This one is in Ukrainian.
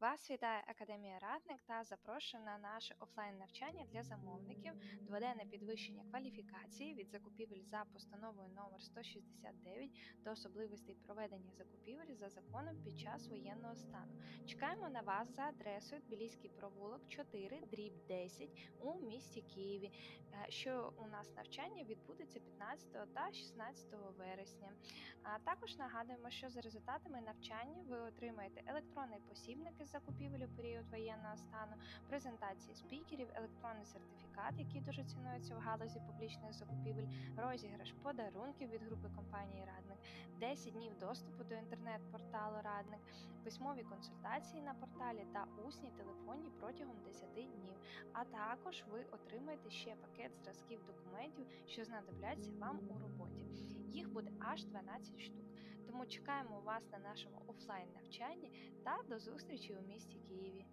Вас вітає Академія Радник та запрошує на наше офлайн навчання для замовників, дводенне підвищення кваліфікації від закупівель за постановою номер 169 до особливостей проведення закупівель за законом під час воєнного стану. Чекаємо на вас за адресою Тбіліський провулок 4, дріб 10 у місті Києві. Е, Що у нас навчання відбудеться 15 та 16 вересня. А також нагадуємо, що за результатами навчання ви отримаєте електронний посібник із закупівель у період воєнного стану, презентації спікерів, електронний сертифікат, який дуже цінується в галузі публічних закупівель, розіграш подарунків від групи компанії Радник, 10 днів доступу до інтернет-порталу Радник, письмові консультації на порталі та усні телефонні протягом 10 днів. А також ви отримаєте ще пакет зразків документів, що знадобляться вам у роботі. Їх буде аж 12 штук. Тому чекаємо вас на нашому офлайн навчанні та до зустрічі у місті Києві.